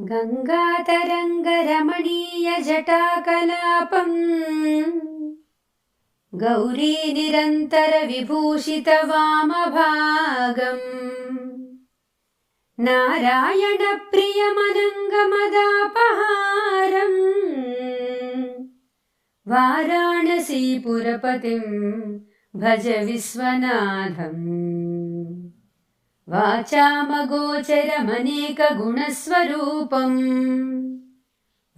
गङ्गातरङ्गरमणीयजटाकलापम्। गौरी निरन्तरविभूषितवामभागम् नारायणप्रियमनङ्गमदापहारम् वाराणसीपुरपतिम् भज विश्वनाथम् वाचामगोचरमनेकगुणस्वरूपम्।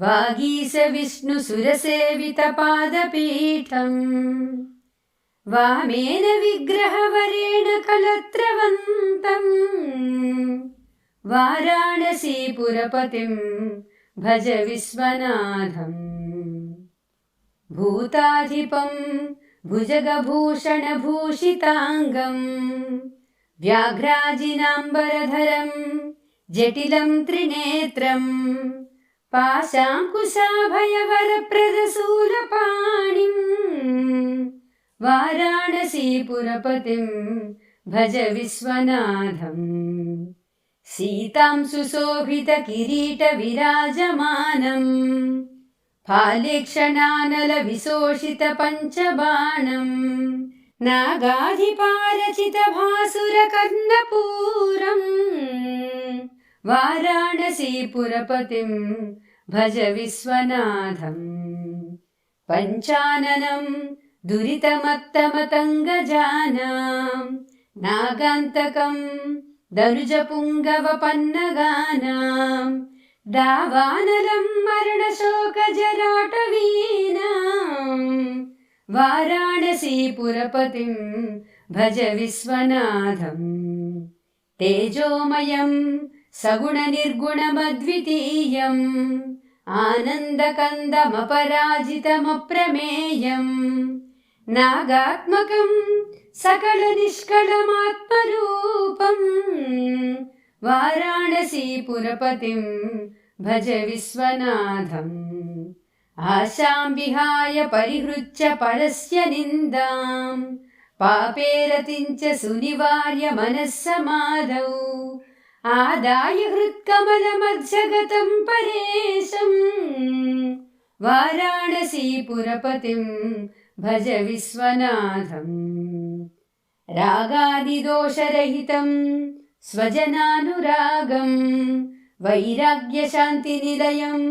वागीश विष्णुसुरसेवितपादपीठम् वामेन विग्रहवरेण कलत्रवन्तम्। वाराणसीपुरपतिम् भज विश्वनाथम्। भूताधिपम् भुजगभूषणभूषिताङ्गम् व्याघ्राजिनाम्बरधरम् जटिलम् त्रिनेत्रम् पाशाङ्कुशाभयवरप्रदशूलपाणिम् वाराणसीपुरपतिम् भज विश्वनाथम्। सीतां सुशोभितकिरीटविराजमानम् फालेक्षणानलविशोषितपञ्चबाणम् नागाधिपारचितभासुरकर्णपूरम् वाराणसीपुरपतिम् भज विश्वनाथम् पञ्चाननम् दुरितमत्तमतङ्गजानाम् नागान्तकम् दनुजपुङ्गवपन्नगानाम् दावानलम् मरणशोकजराटवीनाम् वाराणसीपुरपतिम् भज विश्वनाथम् तेजोमयम् सगुणनिर्गुणमद्वितीयम् आनन्दकन्दमपराजितमप्रमेयम् नागात्मकम् सकलनिष्कलमात्मरूपम् वाराणसीपुरपतिम् भज विश्वनाथम् आशाम् विहाय परिहृत्य परस्य निन्दाम् पापेरतिम् च सुनिवार्य मनः समाधौ आदाय हृत्कमलमध्यगतम् परेशम् वाराणसीपुरपतिम् भज विश्वनाथम् रागादिदोषरहितम् स्वजनानुरागम् वैराग्यशान्तिनिलयम्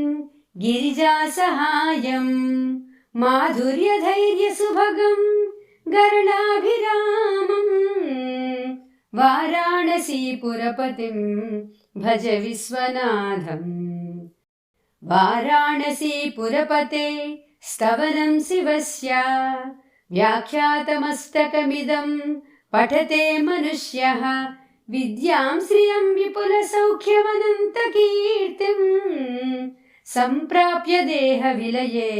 गिरिजासहायम् माधुर्यधैर्यसुभगम् गरणाभिरामम् वाराणसीपुरपतिम् भज विश्वनाथम्। वाराणसीपुरपते स्तवनम् शिवस्य व्याख्यातमस्तकमिदम् पठते मनुष्यः। विद्याम् श्रियम् विपुलसौख्यमनन्तकीर्तिम् सम्प्राप्य देहविलये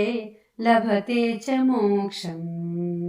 लभते च मोक्षम्